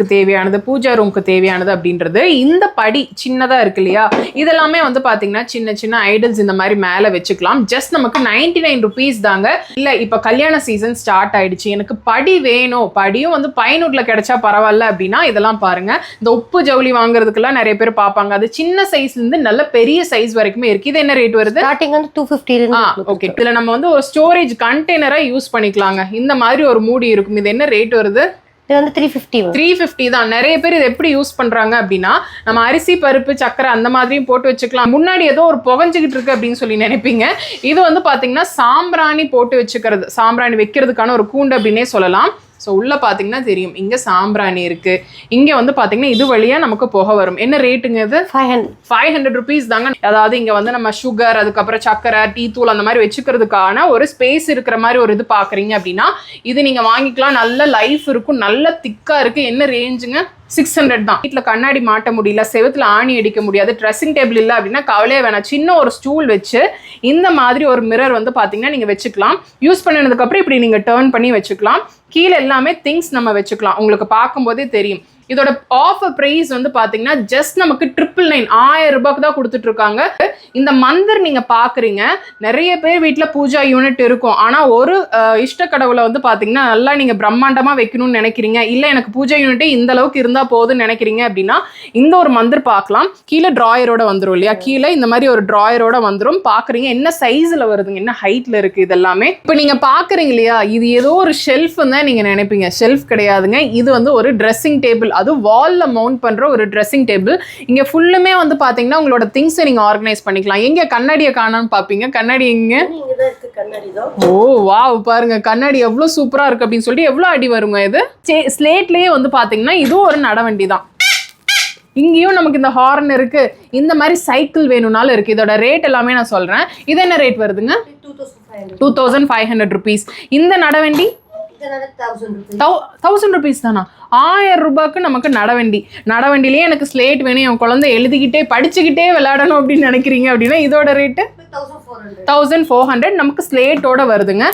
வீட்டுக்கு தேவையானது பூஜா ரூமுக்கு தேவையானது அப்படின்றது இந்த படி சின்னதா இருக்கு இல்லையா? இதெல்லாமே வந்து பாத்தீங்கன்னா சின்ன சின்ன ஐடல்ஸ் இந்த மாதிரி மேல வச்சுக்கலாம். ஜஸ்ட் நமக்கு நைன்டி நைன் ருபீஸ் தாங்க. இல்ல இப்ப கல்யாண சீசன் ஸ்டார்ட் ஆயிடுச்சு. எனக்கு படி வேணும். படியும் வந்து பயனூர்ல கிடைச்சா பரவாயில்ல அப்படின்னா இதெல்லாம் பாருங்க. இந்த உப்பு ஜவுளி வாங்குறதுக்கெல்லாம் நிறைய பேர் பார்ப்பாங்க. அது சின்ன சைஸ்ல இருந்து நல்ல பெரிய சைஸ் வரைக்குமே இருக்கு. இது என்ன ரேட் வருது? ஸ்டார்டிங் வந்து டூ ஃபிஃப்டில ஓகே இதுல நம்ம வந்து ஒரு ஸ்டோரேஜ் கண்டெய்னரா யூஸ் பண்ணிக்கலாங்க. இந்த மாதிரி ஒரு மூடி இருக்கும். இது என்ன ரேட் வருது? இது வந்து த்ரீ ஃபிஃப்டி த்ரீ ஃபிஃப்டி தான். நிறைய பேர் இது எப்படி யூஸ் பண்ணுறாங்க அப்படின்னா நம்ம அரிசி பருப்பு சக்கரை அந்த மாதிரியும் போட்டு வச்சுக்கலாம். முன்னாடி ஏதோ ஒரு புகஞ்சிக்கிட்டு இருக்கு அப்படின்னு சொல்லி நினைப்பீங்க. இது வந்து பார்த்தீங்கன்னா சாம்பிராணி போட்டு வச்சுக்கிறது சாம்பிராணி வைக்கிறதுக்கான ஒரு கூண்டு அப்படின்னே சொல்லலாம். ஸோ உள்ள பாத்தீங்கன்னா தெரியும். இங்க சாம்பிராணி இருக்கு. இங்க வந்து பாத்தீங்கன்னா இது வழியா நமக்கு புகை வரும். என்ன ரேட்டுங்க இது? Five hundred five hundred rupees தாங்க. அதாவது இங்க வந்து நம்ம சுகர் அதுக்கப்புறம் சக்கரை டீ தூள் அந்த மாதிரி வச்சுக்கிறதுக்கான ஒரு ஸ்பேஸ் இருக்கிற மாதிரி ஒரு இது பாக்குறீங்க அப்படின்னா இது நீங்க வாங்கிக்கலாம். நல்ல லைஃப் இருக்கும். நல்ல திக்கா இருக்கு. என்ன ரேஞ்சுங்க சிக்ஸ் ஹண்ட்ரட் தான். வீட்டில் கண்ணாடி மாட்ட முடியல செவுத்துல ஆணி அடிக்க முடியாது ட்ரெஸ்ஸிங் டேபிள் இல்லை அப்படின்னா கவலையே வேணாம். சின்ன ஒரு ஸ்டூல் வச்சு இந்த மாதிரி ஒரு மிரர் வந்து பார்த்தீங்கன்னா நீங்கள் வச்சுக்கலாம். யூஸ் பண்ணினதுக்கப்புறம் இப்படி நீங்கள் டேர்ன் பண்ணி வச்சுக்கலாம். கீழே எல்லாமே திங்ஸ் நம்ம வச்சுக்கலாம். உங்களுக்கு பார்க்கும்போதே தெரியும். இதோட ஆஃபர் ப்ரைஸ் வந்து பார்த்தீங்கன்னா ஜஸ்ட் நமக்கு ட்ரிபிள் நைன் ஆயிரம் ரூபாய்க்கு தான் கொடுத்துட்ருக்காங்க. இந்த மந்திர் நீங்கள் பார்க்குறீங்க நிறைய பேர் வீட்டில் பூஜா யூனிட் இருக்கும். ஆனால் ஒரு இஷ்ட கடவுளை வந்து பார்த்தீங்கன்னா நல்லா நீங்கள் பிரம்மாண்டமாக வைக்கணும்னு நினைக்கிறீங்க. இல்லை எனக்கு பூஜா யூனிட்டே இந்த அளவுக்கு இருந்தால் போதும்னு நினைக்கிறீங்க அப்படின்னா இந்த ஒரு மந்திர் பார்க்கலாம் கீழே ட்ராயரோட வந்துடும் இல்லையா? கீழே இந்த மாதிரி ஒரு ட்ராயரோட வந்துடும் பார்க்குறீங்க என்ன சைஸில் வருதுங்க என்ன ஹைட்டில் இருக்குது இதெல்லாமே. இப்போ நீங்கள் பார்க்குறீங்க இல்லையா? இது ஏதோ ஒரு ஷெல்ஃப் தான் நீங்கள் நினைப்பீங்க. ஷெல்ஃப் கிடையாதுங்க. இது வந்து ஒரு ட்ரெஸ்ஸிங் டேபிள் அது வால்ல மவுண்ட் பண்ற ஒரு ட்ரெஸ்ஸிங் டேபிள் இங்க ஃபுல்லுமே வந்து பாத்தீங்கன்னா உங்களோட திங்ஸை நீங்க ஆர்கனைஸ் பண்ணிக்கலாம். எங்க கண்ணாடியை காணான்னு பாப்பீங்க? கண்ணாடி எங்க? ஓ வாவ் பாருங்க. கண்ணாடி எவ்வளவு சூப்பரா இருக்கு அப்படின்னு சொல்லிட்டு எவ்வளவு அடி வருங்க இது? ஸ்லேட்லயே வந்து பாத்தீங்கன்னா இதுவும் ஒரு நடவண்டி தான் இங்கேயும் நமக்கு இந்த ஹார்ன் இருக்கு. இந்த மாதிரி சைக்கிள் வேணும்னாலும் இருக்கு. இதோட ரேட் எல்லாமே நான் சொல்றேன். இது என்ன ரேட் வருதுங்க? Two thousand five hundred rupees இந்த நடவண்டி? தௌசண்ட் ருபீஸ் தானா? ஆயிரம் ரூபாய்க்கு நமக்கு நடவண்டி. நடவண்டிலேயே எனக்கு ஸ்லேட் வேணும். என் குழந்தை எழுதிக்கிட்டே படிச்சுக்கிட்டே விளையாடணும் அப்படின்னு நினைக்கிறீங்க அப்படின்னா இதோட ரேட்டு தௌசண்ட் ஃபோர் ஹண்ட்ரட் நமக்கு ஸ்லேட்டோட வருதுங்க.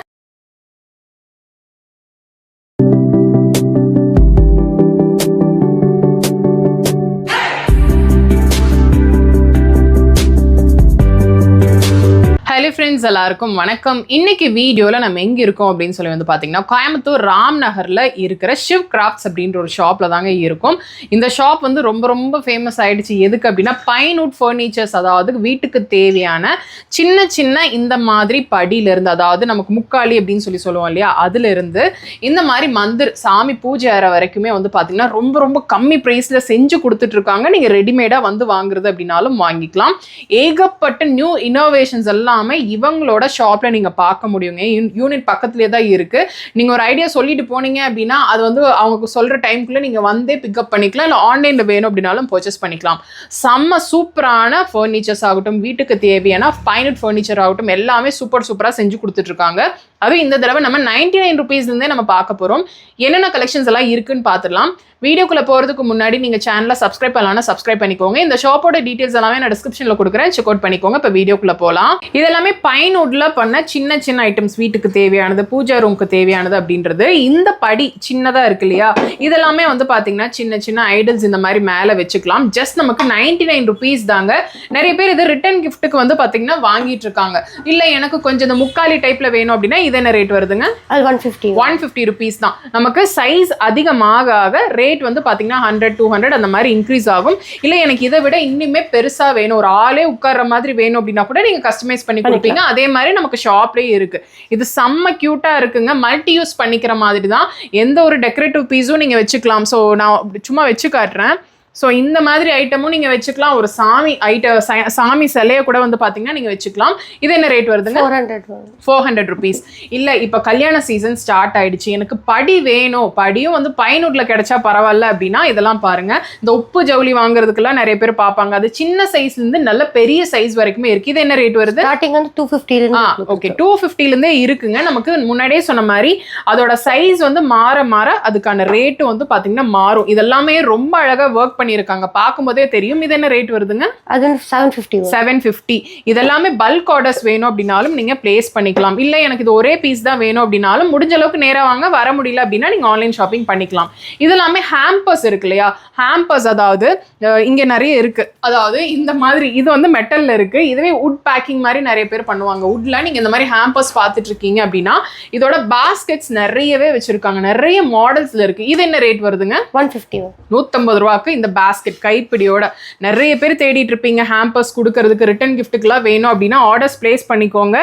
ஹலோ ஃப்ரெண்ட்ஸ் எல்லாருக்கும் வணக்கம். இன்னைக்கு வீடியோவில் நம்ம எங்கே இருக்கோம் அப்படின்னு சொல்லி வந்து பார்த்தீங்கன்னா கோயம்புத்தூர் ராம் நகரில் இருக்கிற ஷிவ் கிராஃப்ட்ஸ் அப்படின்ற ஒரு ஷாப்பில் தாங்க இருக்கும். இந்த ஷாப் வந்து ரொம்ப ரொம்ப ஃபேமஸ் ஆகிடுச்சு எதுக்கு அப்படின்னா பைன்வுட் ஃபர்னிச்சர்ஸ் அதாவது வீட்டுக்கு தேவையான சின்ன சின்ன இந்த மாதிரி படியிலேருந்து அதாவது நமக்கு முக்காலி அப்படின்னு சொல்லி சொல்லுவோம் இல்லையா அதுலேருந்து இந்த மாதிரி மந்திர் சாமி பூஜை அறை வரைக்குமே வந்து பார்த்தீங்கன்னா ரொம்ப ரொம்ப கம்மி ப்ரைஸில் செஞ்சு கொடுத்துட்ருக்காங்க நீங்கள் ரெடிமேடாக வந்து வாங்குறது அப்படின்னாலும் வாங்கிக்கலாம். ஏகப்பட்ட நியூ இன்னோவேஷன்ஸ் எல்லாமே இவங்களோட ஷாப்பில் நீங்கள் பார்க்க முடியுங்க. யூனிட் பக்கத்துலேயே தான் இருக்குது நீங்கள் ஒரு ஐடியா சொல்லிட்டு போனீங்க அப்படின்னா அது வந்து அவங்க சொல்கிற டைம்குள்ளே நீங்கள் வந்தே பிக்கப் பண்ணிக்கலாம். இல்லை ஆன்லைனில் வேணும் அப்படின்னாலும் பர்ச்சேஸ் பண்ணிக்கலாம். செம்ம சூப்பரான ஃபர்னிச்சர்ஸ் ஆகட்டும் வீட்டுக்கு தேவையான ஃபைனட் ஃபர்னிச்சர் ஆகட்டும் எல்லாமே சூப்பர் சூப்பராக செஞ்சு கொடுத்துட்ருக்காங்க அதுவும் இந்த தடவை நம்ம நைன்டி நைன் ருபீஸ்லேருந்தே நம்ம பார்க்க போகிறோம் என்னென்ன கலெக்ஷன்ஸ் எல்லாம் இருக்குன்னு பார்த்துடலாம். வீடியோக்குள்ளே போகிறதுக்கு முன்னாடி நீங்கள் சேனலை சப்ஸ்கிரைப் பண்ணலாம் சப்ஸ்கிரைப் பண்ணிக்கோங்க. இந்த ஷாப்போட டீடைல்ஸ் எல்லாமே நான் டிஸ்கிரிப்ஷனில் கொடுக்குறேன். செக் அவுட் பண்ணிக்கோங்க. இப்போ வீடியோக்குள்ள போகலாம் இதெல்லாமே பைன்வுட்ல பண்ண சின்ன சின்ன ஐட்டம்ஸ் வீட்டுக்கு தேவையானது பூஜா ரூமுக்கு தேவையானது அப்படின்றது இந்த படி சின்னதாக இருக்கு இல்லையா? இதெல்லாமே வந்து பார்த்தீங்கன்னா சின்ன சின்ன ஐடல்ஸ் இந்த மாதிரி மேலே வச்சுக்கலாம். ஜஸ்ட் நமக்கு நைன்டி நைன் ருபீஸ் தாங்க. நிறைய பேர் இது ரிட்டர்ன் கிஃப்ட்டுக்கு வந்து பார்த்தீங்கன்னா வாங்கிட்டு இருக்காங்க. இல்லை எனக்கு கொஞ்சம் இந்த முக்காலி டைப்பில் வேணும் அப்படின்னா இது என்ன ரேட் வருதுங்க? அது one fifty one fifty rupees தான். நமக்கு சைஸ் அதிகமாக ஆக ரேட் வந்து பார்த்தீங்கன்னா ஹண்ட்ரட் டூ ஹண்ட்ரட் அந்த மாதிரி இன்க்ரீஸ் ஆகும். இல்லை எனக்கு இதை விட இன்னுமே பெருசாக வேணும். ஒரு ஆளே உட்கார்ற மாதிரி வேணும் அப்படின்னா கூட நீங்கள் கஸ்டமைஸ் பண்ணி கொடுப்பீங்க. அதே மாதிரி நமக்கு ஷாப்லேயே இருக்கு. இது செம்ம க்யூட்டாக இருக்குங்க. மல்டி யூஸ் பண்ணிக்கிற மாதிரி தான். எந்த ஒரு டெக்கரேட்டிவ் பீஸும் நீங்கள் வச்சுக்கலாம். ஸோ நான் சும்மா வச்சு காட்டுறேன். ஸோ இந்த மாதிரி ஐட்டமும் நீங்கள் வச்சுக்கலாம். ஒரு சாமி ஐட்ட சாமி சிலையை கூட வந்து பார்த்தீங்கன்னா நீங்கள் வச்சுக்கலாம். இது என்ன ரேட் வருதுங்க? Four hundred four hundred rupees இல்லை இப்போ கல்யாண சீசன் ஸ்டார்ட் ஆயிடுச்சு. எனக்கு படி வேணும். படியும் வந்து பயனூர்ல கிடைச்சா பரவாயில்ல அப்படின்னா இதெல்லாம் பாருங்க. இந்த உப்பு ஜவுளி வாங்குறதுக்கெல்லாம் நிறைய பேர் பார்ப்பாங்க. அது சின்ன சைஸ்ல இருந்து நல்ல பெரிய சைஸ் வரைக்குமே இருக்கு. இது என்ன ரேட் வருது? ஸ்டார்டிங் வந்து டூ ஃபிஃப்டில ஆ ஓகே டூ இருந்தே இருக்குங்க. நமக்கு முன்னாடியே சொன்ன மாதிரி அதோட சைஸ் வந்து மாற மாற அதுக்கான ரேட்டு வந்து பாத்தீங்கன்னா மாறும். இதெல்லாமே ரொம்ப அழகா ஒர்க் பண்ணியிருக்காங்க. பார்க்கும்போதே தெரியும். இது என்ன ரேட் வருதுங்க? அது செவன் ஃபிஃப்டி செவன் ஃபிஃப்டி இதெல்லாமே பல்க் ஆர்டர்ஸ் வேணும் அப்படின்னாலும் நீங்கள் ப்ளேஸ் பண்ணிக்கலாம். இல்லை எனக்கு இது ஒரே பீஸ் தான் வேணும் அப்படின்னாலும் முடிஞ்ச அளவுக்கு நேராக வாங்க. வர முடியல அப்படின்னா நீங்கள் ஆன்லைன் ஷாப்பிங் பண்ணிக்கலாம். இது எல்லாமே ஹேம்பர்ஸ் இருக்கு இல்லையா? ஹேம்பர்ஸ் அதாவது இங்க நிறைய இருக்கு. அதாவது இந்த மாதிரி இது வந்து மெட்டல்ல இருக்கு. இதுவே உட் பேக்கிங் மாதிரி நிறைய பேர் பண்ணுவாங்க. உட்ல நீங்க இந்த மாதிரி ஹேம்பர்ஸ் பார்த்துட்டு இருக்கீங்க அப்படின்னா இதோட பாஸ்கெட்ஸ் நிறையவே வச்சிருக்காங்க. நிறைய மாடல்ஸ்ல இருக்கு. இது என்ன ரேட் வருதுங்க? ஒன் ஃபிஃப்டி நூற்றம்பது ரூபாய்க்கு இந்த பேஸ்கெட் கைப்பிடியோட நிறைய பேர் தேடிட்டு இருப்பீங்க. ஹேம்பர்ஸ் கொடுக்கறதுக்கு ரிட்டன் கிஃப்ட்டுக்கெல்லாம் வேணும் அப்படின்னா ஆர்டர்ஸ் ப்ளேஸ் பண்ணிக்கோங்க.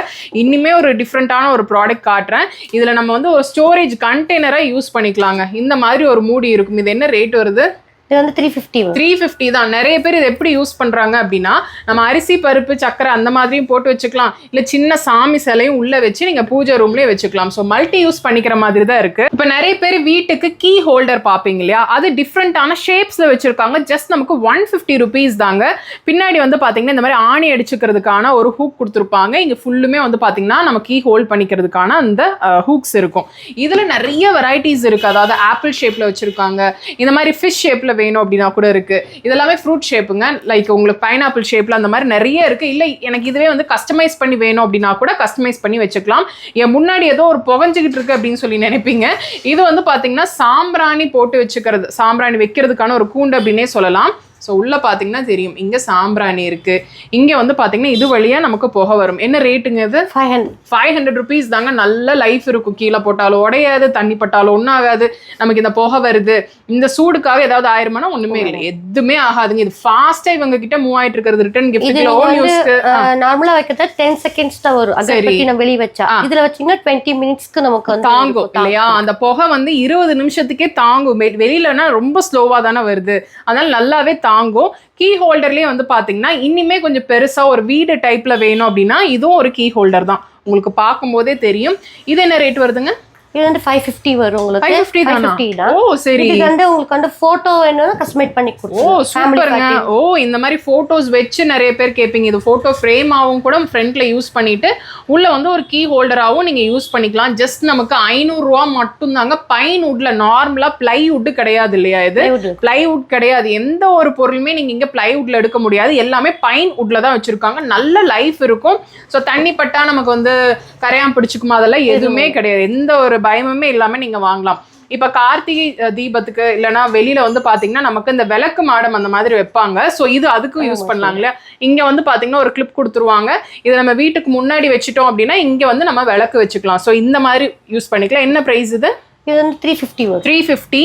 இன்னுமே ஒரு டிஃப்ரெண்ட்டான ஒரு ப்ராடக்ட் காட்டுறேன். இதில் நம்ம வந்து ஒரு ஸ்டோரேஜ் கண்டெய்னராக யூஸ் பண்ணிக்கலாங்க. இந்த மாதிரி ஒரு மூடி இருக்கும். இது என்ன ரேட் வருது? இது வந்து த்ரீ ஃபிஃப்டி த்ரீ ஃபிஃப்டி தான். நிறைய பேர் இதை எப்படி யூஸ் பண்ணுறாங்க அப்படின்னா நம்ம அரிசி பருப்பு சக்கரை அந்த மாதிரியும் போட்டு வச்சுக்கலாம். இல்லை சின்ன சாமி சிலையும் உள்ளே வச்சு நீங்கள் பூஜை ரூம்லேயே வச்சுக்கலாம். ஸோ மல்டி யூஸ் பண்ணிக்கிற மாதிரி தான் இருக்குது இப்போ நிறைய பேர் வீட்டுக்கு கீ ஹோல்டர் பார்ப்பீங்க இல்லையா? அது டிஃப்ரெண்ட்டான ஷேப்ஸில் வச்சுருக்காங்க. ஜஸ்ட் நமக்கு ஒன் ஃபிஃப்டி ருபீஸ் தாங்க. பின்னாடி வந்து பார்த்தீங்கன்னா இந்த மாதிரி ஆணி அடிச்சுக்கிறதுக்கான ஒரு ஹூக் கொடுத்துருப்பாங்க. இங்கே ஃபுல்லுமே வந்து பார்த்தீங்கன்னா நம்ம கீ ஹோல்ட் பண்ணிக்கிறதுக்கான அந்த ஹூக்ஸ் இருக்கும். இதில் நிறைய வெரைட்டிஸ் இருக்குது அதாவது ஆப்பிள் ஷேப்பில் வச்சுருக்காங்க. இந்த மாதிரி ஃபிஷ் ஷேப்பில் வேணும் அப்படின்னா கூட இருக்கு. இதெல்லாமே ஃப்ரூட் ஷேப்புங்க லைக் உங்களுக்கு பைனாப்பிள் ஷேப்ல அந்த மாதிரி நிறைய இருக்கு. இல்லை எனக்கு இதுவே வந்து கஸ்டமைஸ் பண்ணி வேணும் அப்படின்னா கூட கஸ்டமைஸ் பண்ணி வச்சுக்கலாம். என் முன்னாடி ஏதோ ஒரு புகஞ்சுக்கிட்டு இருக்கு அப்படின்னு சொல்லி நினைப்பீங்க. இது வந்து பாத்தீங்கன்னா சாம்பிராணி போட்டு வச்சுக்கிறது. சாம்பிராணி வைக்கிறதுக்கான ஒரு கூண்டு அப்படின்னே சொல்லலாம். ஸோ உள்ள பார்த்தீங்கன்னா தெரியும். இங்கே சாம்பிராணி இருக்கு. இங்கே வந்து பார்த்தீங்கன்னா இது வழியா நமக்கு புகை வரும். என்ன ரேட்டுங்க இது? Five hundred five hundred rupees தாங்க நல்ல லைஃப் இருக்கும். கீழே போட்டாலும் உடையாது தண்ணி பட்டாலும் ஒன்றும் ஆகாது நமக்கு இந்த புகை வருது. இந்த சூடுக்காக ஏதாவது ஆயிருமானா ஒண்ணுமே இல்லை. எதுவுமே ஆகாதுங்க. இது ஃபாஸ்டா இவங்க கிட்ட மூவ் ஆயிட்டு இருக்கிறது ரிட்டர்ன் கிஃப்ட் நீங்க ஓன் வந்து யூஸ்க்கு நார்மலா வைக்கிறத டென் செகண்ட்ஸ் தான் வரும். அகர்பத்தி நம்ம வெளிய வச்சா. இதுல வச்சீங்கன்னா டுவெண்ட்டி மினிட்ஸ்க்கு நமக்கு வந்து தாங்கும். இல்லையா? அந்த புகை வந்து இருபது நிமிஷத்துக்கே தாங்கும். வெளியிலனா ரொம்ப ஸ்லோவா தானே வருது. அதனால நல்லாவே தாங்கும் கீ ஹோல்டர்லேயே வந்து பார்த்தீங்கன்னா இனிமே கொஞ்சம் பெருசாக ஒரு வீடு டைப்பில் வேணும் அப்படின்னா இதுவும் ஒரு கீ ஹோல்டர் தான். உங்களுக்கு பார்க்கும்போதே தெரியும். இது என்ன ரேட் வருதுங்க? இது வந்து ஃபைவ் ஃபிஃப்டி வரும் உங்களுக்கு. ஃபைவ் ஃபிஃப்டி தானா? 550 தான். ஓ சரி. இதுக்கு வந்து உங்களுக்கு வந்து போட்டோ வேணும்னா கஸ்டமைட் பண்ணி ஓ கொடுத்துருவோம் ஃபேமிலி சூப்பருங்க ஓ இந்த மாதிரி போட்டோஸ் வச்சு நிறைய பேர் கேட்பீங்க. இது போட்டோ ஃப்ரேமாவும் கூட ஃப்ரண்ட்ல யூஸ் பண்ணிட்டு உள்ள வந்து ஒரு கீ ஹோல்டராகவும் நீங்க யூஸ் பண்ணிக்கலாம். ஜஸ்ட் நமக்கு ஐநூறுரூவா மட்டும்தாங்க. பைன் வுட்ல நார்மலா பிளைவுட் கிடையாது இல்லையா இது? பிளைவுட் கிடையாது. எந்த ஒரு பொருளுமே நீங்க இங்க பிளைவுட்ல எடுக்க முடியாது. எல்லாமே பைன் வுட்ல தான் வச்சிருக்காங்க. நல்ல லைஃப் இருக்கும். ஸோ தண்ணி பட்டா நமக்கு வந்து கரையான் பிடிச்சிக்குமா? அதெல்லாம் எதுவுமே கிடையாது. எந்த ஒரு பயமுமே இல்லாம நீங்க வாங்கலாம். இப்ப கார்த்திகை தீபத்துக்கு இல்லைன்னா வெளியில வந்து பாத்தீங்கன்னா நமக்கு இந்த விளக்கு மாடம் அந்த மாதிரி வைப்பாங்க. ஸோ இது அதுக்கும் யூஸ் பண்ணலாங்க இல்லையா? இங்க வந்து பாத்தீங்கன்னா ஒரு கிளிப் கொடுத்துருவாங்க. இதை நம்ம வீட்டுக்கு முன்னாடி வச்சுட்டோம் அப்படின்னா இங்க வந்து நம்ம விளக்கு வச்சுக்கலாம். ஸோ இந்த மாதிரி யூஸ் பண்ணிக்கலாம். என்ன பிரைஸ் இது? இது வந்து த்ரீ ஃபிஃப்டி வரும் த்ரீ ஃபிஃப்டி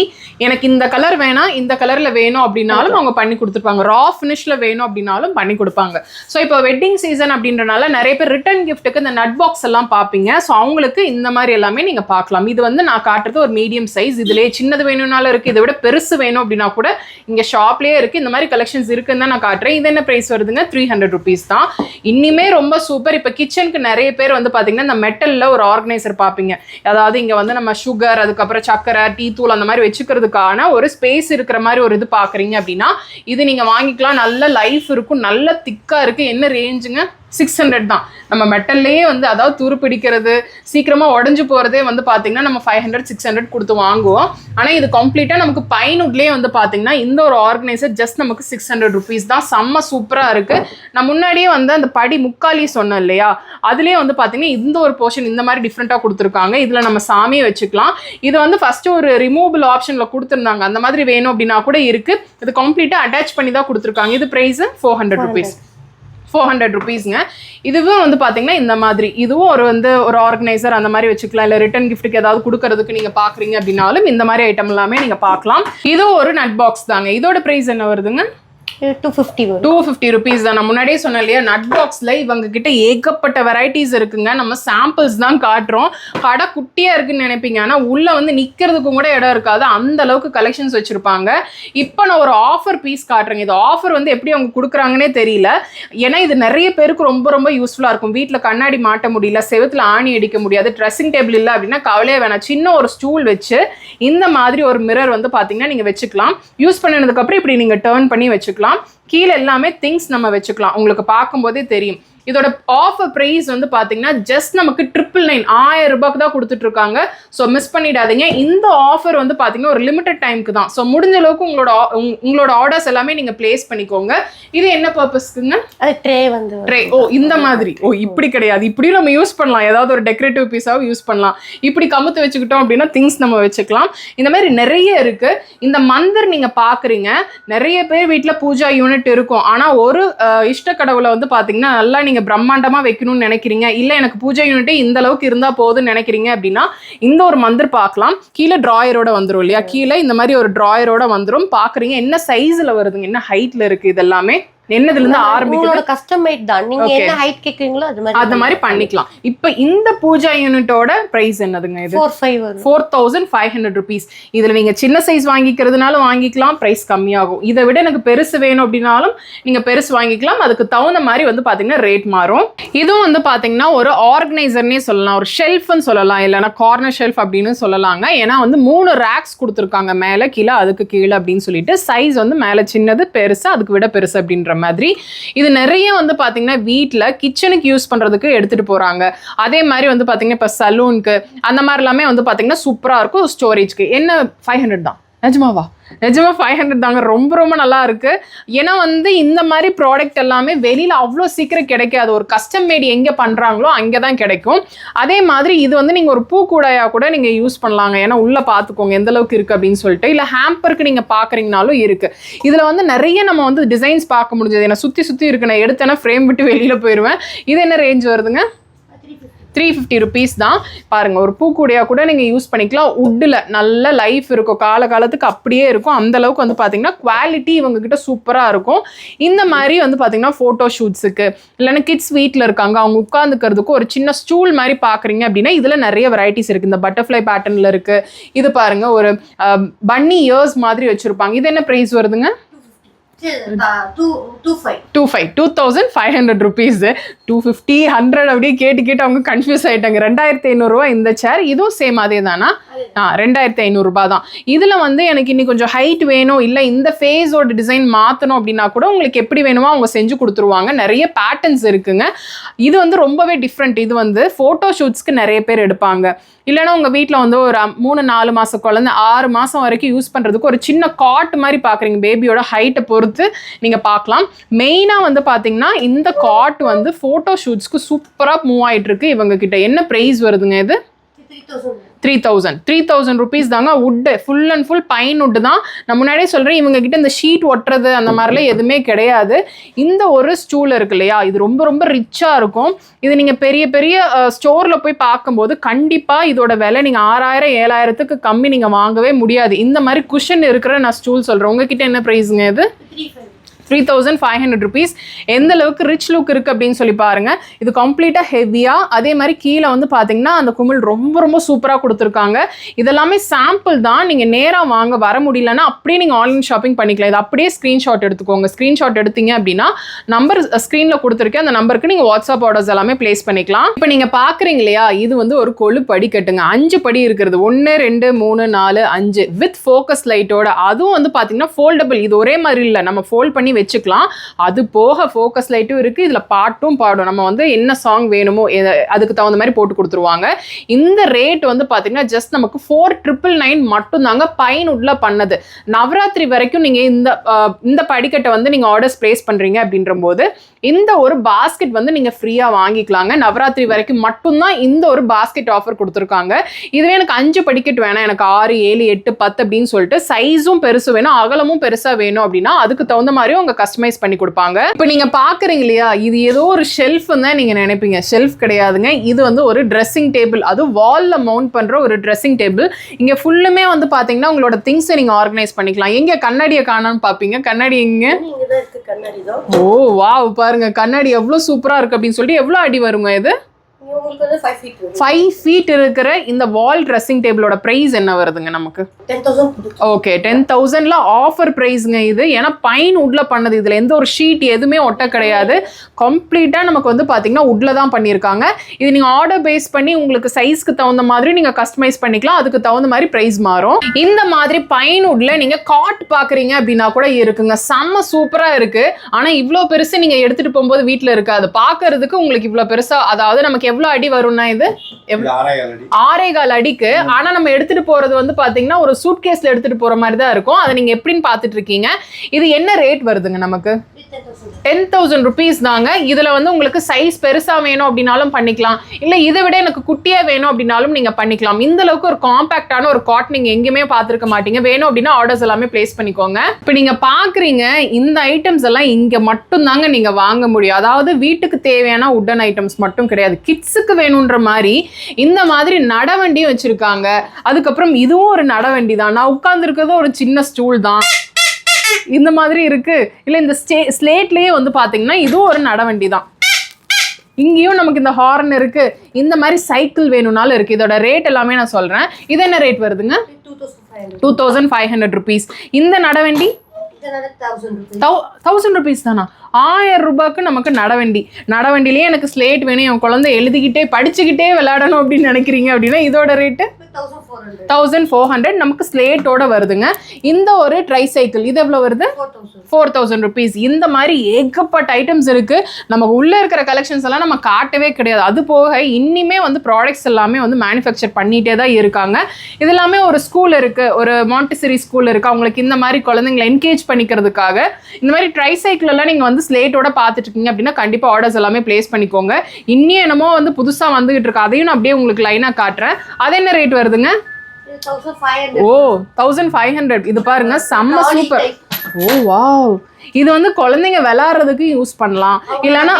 எனக்கு இந்த கலர் வேணாம் இந்த கலர்ல வேணும் அப்படின்னாலும் அவங்க பண்ணி கொடுத்துருப்பாங்க. ரா ஃபினிஷ்ல வேணும் அப்படின்னாலும் பண்ணி கொடுப்பாங்க. ஸோ இப்போ வெட்டிங் சீசன் அப்படின்றனால நிறைய பேர் ரிட்டர்ன் கிஃப்ட்டுக்கு இந்த நட் பாக்ஸ் எல்லாம் பார்ப்பீங்க. ஸோ அவங்களுக்கு இந்த மாதிரி எல்லாமே நீங்க பார்க்கலாம். இது வந்து நான் காட்டுறது ஒரு மீடியம் சைஸ் இதுலயே சின்னது வேணும்னாலும் இருக்கு. இதை விட பெருசு வேணும் அப்படின்னா கூட இங்க ஷாப்லயே இருக்கு. இந்த மாதிரி கலெக்ஷன்ஸ் இருக்குன்னு தான் நான் காட்டுறேன். இது என்ன பிரைஸ் வருதுங்க? த்ரீ ஹண்ட்ரட் ருபீஸ் தான். இன்னிமே ரொம்ப சூப்பர் இப்போ கிச்சனுக்கு நிறைய பேர் வந்து பாத்தீங்கன்னா இந்த மெட்டல்ல ஒரு ஆர்கனைசர் பார்ப்பீங்க. அதாவது இங்க வந்து நம்ம சுகர் அதுக்கப்புறம் சக்கரை டீ தூள் அந்த மாதிரி வச்சுக்கிறதுக்கான ஒரு ஸ்பேஸ் இருக்கிற மாதிரி ஒரு இது பார்க்குறீங்க அப்படின்னா இது நீங்க வாங்கிக்கலாம். நல்ல லைஃப் இருக்கும். நல்ல திக்கா இருக்கு. என்ன ரேஞ்சுங்க சிக்ஸ் ஹண்ட்ரட் தான். நம்ம மெட்டல்லையே வந்து அதாவது துரு பிடிக்கிறது சீக்கிரமாக உடஞ்சு போகிறதே வந்து பார்த்தீங்கன்னா நம்ம ஃபைவ் ஹண்ட்ரட் சிக்ஸ் ஹண்ட்ரட் கொடுத்து வாங்குவோம். ஆனால் இது கம்ப்ளீட்டாக நமக்கு பைனுட்லேயே வந்து பார்த்தீங்கன்னா இந்த ஒரு ஆர்கனைசர் ஜஸ்ட் நமக்கு சிக்ஸ் ஹண்ட்ரட் ருபீஸ் தான். செம்ம சூப்பராக இருக்குது நான் முன்னாடியே வந்து அந்த படி முக்காலி சொன்னேன் இல்லையா? அதுலேயே வந்து பார்த்தீங்கன்னா இந்த ஒரு போர்ஷன் இந்த மாதிரி டிஃப்ரெண்ட்டாக கொடுத்துருக்காங்க. இதில் நம்ம சாமியை வச்சுக்கலாம். இது வந்து ஃபஸ்ட்டு ஒரு ரிமூவபிள் ஆப்ஷனில் கொடுத்துருந்தாங்க. அந்த மாதிரி வேணும் அப்படின்னா கூட இருக்குது இது கம்ப்ளீட்டாக அட்டாச் பண்ணி தான் கொடுத்துருக்காங்க. இது price four hundred rupees four hundred ருபீஸ்ங்க இதுவும் வந்து பார்த்தீங்கன்னா இந்த மாதிரி. இதுவும் ஒரு வந்து ஒரு ஆர்கனைசர் அந்த மாதிரி வச்சுக்கலாம். இல்லை ரிட்டன் கிஃப்ட்டுக்கு ஏதாவது கொடுக்கறதுக்கு நீங்கள் பார்க்குறீங்க அப்படின்னாலும் இந்த மாதிரி ஐட்டம் எல்லாமே நீங்கள் பார்க்கலாம் இதுவும் ஒரு நட் பாக்ஸ் தாங்க. இதோட ப்ரைஸ் என்ன வருதுங்க? Two fifty two fifty rupees தான். நான் முன்னாடியே சொன்னேன் இல்லையா நட் பாக்ஸில் இவங்க கிட்ட ஏகப்பட்ட வெரைட்டிஸ் இருக்குங்க. நம்ம சாம்பிள்ஸ் தான் காட்டுறோம். கடை குட்டியாக இருக்குன்னு நினைப்பீங்க. ஆனால் உள்ளே வந்து நிற்கிறதுக்கும் கூட இடம் இருக்காது. அந்த அளவுக்கு கலெக்ஷன்ஸ் வச்சுருப்பாங்க. இப்போ நான் ஒரு ஆஃபர் பீஸ் காட்டுறேங்க. இது ஆஃபர் வந்து எப்படி அவங்க கொடுக்குறாங்கன்னே தெரியல. ஏன்னா இது நிறைய பேருக்கு ரொம்ப ரொம்ப யூஸ்ஃபுல்லாக இருக்கும். வீட்டில் கண்ணாடி மாட்ட முடியல செவத்தில் ஆணி அடிக்க முடியாது ட்ரெஸ்ஸிங் டேபிள் இல்லை அப்படின்னா கவலையே வேணாம். சின்ன ஒரு ஸ்டூல் வச்சு இந்த மாதிரி ஒரு மிரர் வந்து பார்த்தீங்கன்னா நீங்கள் வச்சுக்கலாம். யூஸ் பண்ணதுக்கப்புறம் இப்படி நீங்கள் டேர்ன் பண்ணி வச்சுக்கலாம். பார்க்கலாம் கீழே எல்லாமே திங்ஸ் நம்ம வச்சுக்கலாம். உங்களுக்கு பார்க்கும்போதே தெரியும். இதோட ஆஃபர் ப்ரைஸ் வந்து பாத்தீங்கன்னா ஜஸ்ட் நமக்கு ட்ரிபிள் நைன் ஆயிரம் ரூபாய்க்கு தான் கொடுத்துட்டு இருக்காங்க ஸோ மிஸ் பண்ணிடாதீங்க. இந்த ஆஃபர் வந்து பாத்தீங்கன்னா ஒரு லிமிடெட் டைம்க்கு தான். ஸோ முடிஞ்ச அளவுக்கு உங்களோட உங்களோட ஆர்டர்ஸ் எல்லாமே நீங்க பிளேஸ் பண்ணிக்கோங்க. இது என்ன பர்பஸ்க்குங்க அது ட்ரே வந்து. ட்ரே ஓ இந்த மாதிரி. ஓ இப்படி கிடையாது. இப்படி நம்ம யூஸ் பண்ணலாம். ஏதாவது ஒரு டெக்கரேட்டிவ் பீஸாவும் யூஸ் பண்ணலாம். இப்படி கமுத்து வச்சுக்கிட்டோம் அப்படின்னா திங்ஸ் நம்ம வச்சுக்கலாம். இந்த மாதிரி நிறைய இருக்கு. இந்த மந்திர் நீங்க பாக்குறீங்க. நிறைய பேர் வீட்ல பூஜா யூனிட் இருக்கும். ஆனால் ஒரு இஷ்ட கடவுளை வந்து பார்த்தீங்கன்னா நல்லா நீங்க பிரம்மாண்டமா வைக்கணும்னு நினைக்கிறீங்க. இல்லை எனக்கு பூஜை யூனிட்டே இந்த அளவுக்கு இருந்தால் போதும்னு நினைக்கிறீங்க அப்படின்னா இந்த ஒரு மந்திர் பார்க்கலாம் கீழே ட்ராயரோட வந்துடும் இல்லையா? கீழே இந்த மாதிரி ஒரு ட்ராயரோட வந்துடும் பார்க்குறீங்க என்ன சைஸில் வருதுங்க என்ன ஹைட்டில் இருக்குது இது எல்லாமே என்னதுல இருந்து ஆரம்பிக்குது உங்களோட கஸ்டம் மேட் தான். நீங்க. என்ன ஹைட் கேக்குறீங்களோ அது மாதிரி அந்த மாதிரி பண்ணிக்கலாம். இப்போ இந்த பூஜா யூனிட்டோட பிரைஸ் என்னதுங்க இது? Four five four thousand five hundred rupees இதில் நீங்கள் சின்ன சைஸ் வாங்கிக்கிறதுனாலும் வாங்கிக்கலாம் ப்ரைஸ் கம்மியாகும். இதை விட எனக்கு பெருசு வேணும் அப்படின்னாலும் நீங்கள் பெருசு வாங்கிக்கலாம். அதுக்கு தகுந்த மாதிரி வந்து பார்த்தீங்கன்னா ரேட் மாறும். இதுவும் வந்து பார்த்தீங்கன்னா ஒரு ஆர்கனைசர்னே சொல்லலாம். ஒரு ஷெல்ஃப்னு சொல்லலாம். இல்லைன்னா கார்னர் ஷெல்ஃப் அப்படின்னு சொல்லலாங்க. ஏன்னா வந்து மூணு ரேக்ஸ் கொடுத்துருக்காங்க. மேலே கீழே அதுக்கு கீழே அப்படின்னு சொல்லிட்டு சைஸ் வந்து மேலே சின்னது பெருசு அதுக்கு விட பெருசு அப்படின்ற மாதிரி. இது நிறைய வந்து பார்த்தீங்கன்னா வீட்டில் கிச்சனுக்கு யூஸ் பண்ணுறதுக்கு எடுத்துகிட்டு போகிறாங்க அதே மாதிரி வந்து பார்த்தீங்கன்னா இப்போ சலூனுக்கு அந்த மாதிரி எல்லாமே வந்து பார்த்தீங்கன்னா சூப்பராக இருக்கும். ஸ்டோரேஜ்க்கு என்ன ஃபைவ் ஹண்ட்ரட் தான்? நிஜமாவா? நிஜமா ஃபைவ் ஹண்ட்ரட் தாங்க. ரொம்ப ரொம்ப நல்லா இருக்கு. ஏன்னா வந்து இந்த மாதிரி ப்ராடக்ட் எல்லாமே வெளியில அவ்வளோ சீக்கிரம் கிடைக்காது. ஒரு கஸ்டம் மேட் எங்கே பண்ணுறாங்களோ அங்கே தான் கிடைக்கும். அதே மாதிரி இது வந்து நீங்கள் ஒரு பூ கூடையாக கூட நீங்கள் யூஸ் பண்ணலாங்க. ஏன்னா உள்ள பார்த்துக்கோங்க எந்த அளவுக்கு இருக்கு அப்படின்னு சொல்லிட்டு. இல்லை ஹேம்பருக்கு நீங்கள் பார்க்குறீங்கனாலும் இருக்கு. இதில் வந்து நிறைய நம்ம வந்து டிசைன்ஸ் பார்க்க முடிஞ்சது. ஏன்னா சுற்றி சுற்றி இருக்கு. நான் எடுத்தேன்னா ஃப்ரேம் விட்டு வெளியில் போயிடுவேன் இது என்ன ரேஞ்ச் வருதுங்க? த்ரீ ஃபிஃப்டி ருபீஸ் தான். பாருங்கள் ஒரு பூக்கூடையா கூட நீங்கள் யூஸ் பண்ணிக்கலாம். உட்டில் நல்ல லைஃப் இருக்கும். கால காலத்துக்கு அப்படியே இருக்கும். அந்தளவுக்கு வந்து பார்த்தீங்கன்னா குவாலிட்டி இவங்கக்கிட்ட சூப்பராக இருக்கும். இந்த மாதிரி வந்து பார்த்தீங்கன்னா ஃபோட்டோ ஷூட்ஸுக்கு இல்லைன்னா கிட்ஸ் வீட்டில் இருக்காங்க அவங்க உட்காந்துக்கிறதுக்கு ஒரு சின்ன ஸ்டூல் மாதிரி பார்க்குறீங்க அப்படின்னா இதில் நிறைய வெரைட்டிஸ் இருக்குது இந்த பட்டர்ஃப்ளை பேட்டர்னில் இருக்குது இது பாருங்கள் ஒரு பன்னி இயர்ஸ் மாதிரி வச்சுருப்பாங்க. இது என்ன ப்ரைஸ் வருதுங்க? Two five two thousand five hundred rupees two fifty hundred அப்படியே கேட்டு கேட்டு அவங்க கன்ஃபியூஸ் ஆயிட்டாங்க. ரெண்டாயிரத்தி ஐநூறுரூவா இந்த சேர் இதுவும் சேம் அதே தானா? ஆ ரெண்டாயிரத்தி ஐநூறுரூபா தான். இதில் வந்து எனக்கு இன்னி கொஞ்சம் ஹைட் வேணும். இல்லை இந்த ஃபேஸோட டிசைன் மாற்றணும் அப்படின்னா கூட உங்களுக்கு எப்படி வேணுமோ அவங்க செஞ்சு கொடுத்துருவாங்க. நிறைய பேட்டர்ன்ஸ் இருக்குங்க. இது வந்து ரொம்பவே டிஃப்ரெண்ட் இது வந்து ஃபோட்டோ ஷூட்ஸ்க்கு நிறைய பேர் எடுப்பாங்க. இல்லைன்னா உங்கள் வீட்டில் வந்து ஒரு மூணு நாலு மாதம் குழந்தை ஆறு மாதம் வரைக்கும் யூஸ் பண்ணுறதுக்கு ஒரு சின்ன காட் மாதிரி பார்க்குறீங்க பேபியோட ஹைட்டை பொறுத்து நீங்கள் பார்க்கலாம். மெயினாக வந்து பார்த்தீங்கன்னா இந்த காட் வந்து ஃபோட்டோ ஷூட்ஸ்க்கு சூப்பராக மூவ் ஆயிட்டு இருக்கு இவங்க கிட்ட. என்ன ப்ரைஸ் வருதுங்க இது? Three thousand three thousand rupees தாங்க உட்டு ஃபுல் அண்ட் ஃபுல் பைன் உட்டு தான். நான் முன்னாடியே சொல்கிறேன் இவங்க கிட்ட இந்த ஷீட் ஒட்டுறது அந்த மாதிரிலாம் எதுவுமே கிடையாது. இந்த ஒரு ஸ்டூல் இருக்கு இல்லையா இது ரொம்ப ரொம்ப ரிச்சாக இருக்கும். இது நீங்கள் பெரிய பெரிய ஸ்டோரில் போய் பார்க்கும்போது கண்டிப்பாக இதோட விலை நீங்கள் ஆறாயிரம் ஏழாயிரத்துக்கு கம்மி நீங்கள் வாங்கவே முடியாது. இந்த மாதிரி குஷன் இருக்கிற நான் ஸ்டூல் சொல்கிறேன் உங்ககிட்ட என்ன ப்ரைஸுங்க இது? Three thousand five hundred rupees எந்த அளவுக்கு ரிச் லுக் இருக்குது அப்படின்னு சொல்லி பாருங்க. இது கம்ப்ளீட்டாக ஹெவியாக அதே மாதிரி கீழே வந்து பார்த்தீங்கன்னா அந்த குமிழ் ரொம்ப ரொம்ப சூப்பராக கொடுத்துருக்காங்க. இதெல்லாமே சாம்பிள் தான். நீங்கள் நேராக வாங்க வர முடியலன்னா அப்படியே நீங்கள் ஆன்லைன் ஷாப்பிங் பண்ணிக்கலாம். இது அப்படியே ஸ்க்ரீன்ஷாட் எடுத்துக்கோங்க. ஸ்க்ரீன்ஷாட் எடுத்தீங்க அப்படின்னா நம்பர் ஸ்க்ரீனில் கொடுத்துருக்கேன் அந்த நம்பருக்கு நீங்கள் வாட்ஸ்அப் ஆர்டர்ஸ் எல்லாமே ப்ளேஸ் பண்ணிக்கலாம். இப்போ நீங்கள் பார்க்குறீங்க இல்லையா இது வந்து ஒரு கொழு படி கட்டுங்க. அஞ்சு படி இருக்கிறது. ஒன்று ரெண்டு மூணு நாலு அஞ்சு. வித் ஃபோக்கஸ் லைட்டோட அதுவும் வந்து பார்த்தீங்கன்னா ஃபோல்டபிள் இது ஒரே மாதிரி இல்லை. நம்ம ஃபோல்ட் பண்ணி வச்சுக்கலாம். அது போக ஃபோக்கஸ் லைட்டும் இருக்குது இதில் பாட்டும் பாடும். நம்ம வந்து என்ன சாங் வேணுமோ அதுக்கு தகுந்த மாதிரி போட்டு கொடுத்துருவாங்க. இந்த ரேட் வந்து பார்த்தீங்கன்னா ஜஸ்ட் நமக்கு ஃபோர் ட்ரிபிள் நைன் மட்டும்தாங்க பைன்வுட்டில் பண்ணது. நவராத்திரி வரைக்கும் நீங்கள் இந்த இந்த படிக்கட்டை வந்து நீங்கள் ஆர்டர்ஸ் ப்ளேஸ் பண்ணுறீங்க அப்படின்ற போது இந்த ஒரு பாஸ்கெட் வந்து நீங்கள் ஃப்ரீயாக வாங்கிக்கலாங்க. நவராத்திரி வரைக்கும் மட்டும்தான் இந்த ஒரு பாஸ்கெட் ஆஃபர் கொடுத்துருக்காங்க. இதுவே எனக்கு அஞ்சு படிக்கட் வேணாம். எனக்கு ஆறு ஏழு எட்டு பத்து அப்படின்னு சொல்லிட்டு சைஸும் பெருசு வேணும். அகலமும் பெருசாக வேணும் அப்படின்னா அதுக்கு தகுந்த மாதிரி அவங்க கஸ்டமைஸ் பண்ணி கொடுப்பாங்க. இப்போ நீங்க பாக்குறீங்க இல்லையா இது ஏதோ ஒரு ஷெல்ஃப் தான் நீங்க நினைப்பீங்க. ஷெல்ஃப் கிடையாதுங்க. இது வந்து ஒரு ட்ரெஸ்ஸிங் டேபிள் அது வால்ல மவுண்ட் பண்ற ஒரு ட்ரெஸ்ஸிங் டேபிள் இங்க ஃபுல்லுமே வந்து பாத்தீங்கன்னா உங்களோட திங்ஸை நீங்க ஆர்கனைஸ் பண்ணிக்கலாம். எங்க கண்ணாடியை காணான்னு பாப்பீங்க? கண்ணாடி எங்க? ஓ வாவ் பாருங்க. கண்ணாடி எவ்வளவு சூப்பரா இருக்கு அப்படின்னு சொல்லிட்டு எவ்வளவு அடி வருங்க இது? ஃபைவ் ஃபீட் இருக்கிற இந்த வால் ட்ரெஸ்ஸிங் டேபிளோட ப்ரைஸ் என்ன வருதுங்க நமக்கு? ஓகே டென் தௌசண்ட்ல ஆஃபர் ப்ரைஸ்ங்க இது. ஏன்னா பைன் உட்ல பண்ணது இதுல எந்த ஒரு ஷீட் எதுவுமே ஒட்ட கிடையாது. கம்ப்ளீட்டா நமக்கு வந்து பாத்தீங்கன்னா உட்ல தான் பண்ணியிருக்காங்க. இது நீங்க ஆர்டர் பேஸ் பண்ணி உங்களுக்கு சைஸ்க்கு தகுந்த மாதிரி நீங்க கஸ்டமைஸ் பண்ணிக்கலாம். அதுக்கு தகுந்த மாதிரி ப்ரைஸ் மாறும். இந்த மாதிரி பைன் உட்ல நீங்க காட் பாக்குறீங்க அப்படின்னா கூட இருக்குங்க. செம்ம சூப்பரா இருக்கு. ஆனா இவ்ளோ பெருசு நீங்க எடுத்துட்டு போகும்போது வீட்ல இருக்காது. பாக்குறதுக்கு உங்களுக்கு இவ்ளோ பெருசா அதாவது நமக்கு எவ்வளவு அடி வரும்னா இது? ஆறே கால் அடிக்கு. ஆனா நம்ம எடுத்துட்டு போறது வந்து பாத்தீங்கன்னா ஒரு சூட் கேஸ்ல எடுத்துட்டு போற மாதிரி தான் இருக்கும். அதை நீங்க எப்படின்னு பாத்துட்டு இருக்கீங்க. இது என்ன ரேட் வருதுங்க நமக்கு? டென் தௌசண்ட் ருபீஸ் தாங்க. இதில் வந்து உங்களுக்கு சைஸ் பெருசாக வேணும் அப்படின்னாலும் பண்ணிக்கலாம். இல்லை இதை விட எனக்கு குட்டியாக வேணும் அப்படின்னாலும் நீங்கள் பண்ணிக்கலாம். இந்த அளவுக்கு ஒரு காம்பேக்டான ஒரு காட் நீங்கள் எங்கேயுமே பார்த்துருக்க மாட்டீங்க. வேணும் அப்படின்னா ஆர்டர்ஸ் எல்லாமே பிளேஸ் பண்ணிக்கோங்க. இப்போ நீங்கள் பார்க்குறீங்க இந்த ஐட்டம்ஸ் எல்லாம் இங்கே மட்டும் தாங்க வாங்க முடியும். அதாவது வீட்டுக்கு தேவையான உட்டன் ஐட்டம்ஸ் மட்டும் கிடையாது. கிட்ஸுக்கு வேணுன்ற மாதிரி இந்த மாதிரி நடவண்டியும் வச்சுருக்காங்க. அதுக்கப்புறம் இதுவும் ஒரு நடவண்டி தான் நான் உட்கார்ந்துருக்கிறது ஒரு சின்ன ஸ்டூல் தான். இந்த மாதிரி இருக்கு. இல்ல இந்த ஸ்டே ஸ்லேட்லயே வந்து பாத்தீங்கன்னா இதுவும் ஒரு நடவண்டி தான் இங்கேயும் நமக்கு இந்த ஹார்ன் இருக்கு. இந்த மாதிரி சைக்கிள் வேணும்னாலும் இருக்கு. இதோட ரேட் எல்லாமே நான் சொல்றேன். இது என்ன ரேட் வருதுங்க? Two thousand five hundred rupees இந்த நடவண்டி? தௌ தௌசண்ட் ருபீஸ் தானா? ஆயிரம் ரூபாய்க்கு நமக்கு நடவண்டி. நடவண்டிலேயே எனக்கு ஸ்லேட் வேணும். என் குழந்தை எழுதிக்கிட்டே படிச்சுக்கிட்டே விளையாடணும் அப்படின்னு நினைக்கிறீங்க அப்படின்னா இதோட ரேட்டு தௌசண்ட் ஃபோர் ஹண்ட்ரட் நமக்கு ஸ்லேட்டோட வருதுங்க. இந்த ஒரு ட்ரை சைக்கிள் இது எவ்வளோ வருது? ஃபோர் தௌசண்ட் ருபீஸ் இந்த மாதிரி ஏகப்பட்ட ஐட்டம்ஸ் இருக்கு. நமக்கு உள்ள இருக்கிற கலெக்ஷன்ஸ் எல்லாம் நம்ம காட்டவே கிடையாது. அது போக இன்னிமே வந்து ப்ராடக்ட்ஸ் எல்லாமே வந்து மேனுஃபேக்சர் பண்ணிட்டே தான் இருக்காங்க. இது எல்லாமே ஒரு ஸ்கூல் இருக்கு. ஒரு மாண்டிசரி ஸ்கூல் இருக்கு. அவங்களுக்கு இந்த மாதிரி குழந்தைங்களை என்கேஜ் பண்ணிக்கிறதுக்காக. இந்த மாதிரி ட்ரை சைக்கிள் எல்லாம் நீங்க வந்து ஸ்லேட்டோட பார்த்துட்டு இருக்கீங்க அப்படின்னா கண்டிப்பா ஆர்டர்ஸ் எல்லாமே பிளேஸ் பண்ணிக்கோங்க. இன்னும் என்னமோ வந்து புதுசா வந்துகிட்டு இருக்கு. அதையும் நான் அப்படியே உங்களுக்கு லைனா காட்டுறேன். அது என்ன ரேட் வருதுங்க? ஓ தௌசண்ட் ஃபைவ் ஹண்ட்ரட் இது பாருங்க செம்ம சூப்பர் ஓ வாவ் இது வந்து குழந்தைங்க விளையாடுறதுக்கு யூஸ் பண்ணலாம். இல்லைன்னா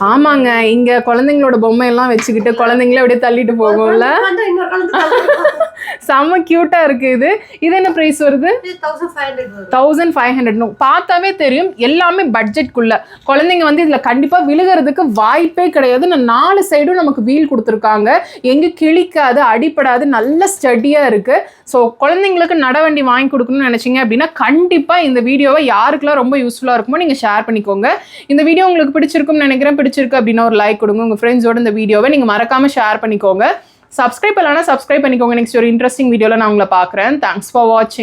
ஆமாங்க. இங்க குழந்தைங்களோட பொம்மை எல்லாம் வச்சுக்கிட்டு குழந்தைங்களே அப்படியே தள்ளிட்டு போகும்ல? செம்ம கியூட்டா இருக்கு இது. இது என்ன பிரைஸ் வருது? தௌசண்ட் ஃபைவ் ஹண்ட்ரட் வரும். தௌசண்ட் ஃபைவ் ஹண்ட்ரட் பார்த்தாவே தெரியும். எல்லாமே பட்ஜெட்குள்ள குழந்தைங்க வந்து இதுல கண்டிப்பா விழுகிறதுக்கு வாய்ப்பே கிடையாது. நான் நாலு சைடும் நமக்கு வீல் கொடுத்துருக்காங்க. எங்க கிழிக்காது அடிப்படாது நல்ல ஸ்டடியா இருக்கு. ஸோ குழந்தைங்களுக்கு நடவண்டி வாங்கி கொடுக்கணும்னு நினைச்சீங்க அப்படின்னா கண்டிப்பா இந்த வீடியோவை யாருக்கெல்லாம் ரொம்ப யூஸ்ஃபுல்லா இருக்குமோ நீங்க ஷேர் பண்ணிக்கோங்க. இந்த வீடியோ உங்களுக்கு பிடிச்சிருக்கும்னு நினைக்கிறேன். பிடிச்சிருக்கு அப்படின்னா ஒரு லைக் கொடுங்க. உங்க ஃப்ரெண்ட்ஸோட இந்த வீடியோவை நீங்கள் மறக்காம ஷேர் பண்ணிக்கோங்க. சப்ஸ்கிரைப் இல்லைனா சப்ஸ்கிரைப் பண்ணிக்கோங்க. நெக்ஸ்ட் ஒரு இன்ட்ரெஸ்டிங் வீடியோவில் நான் உங்களை பார்க்குறேன். தேங்க்ஸ் ஃபார் வாட்சிங்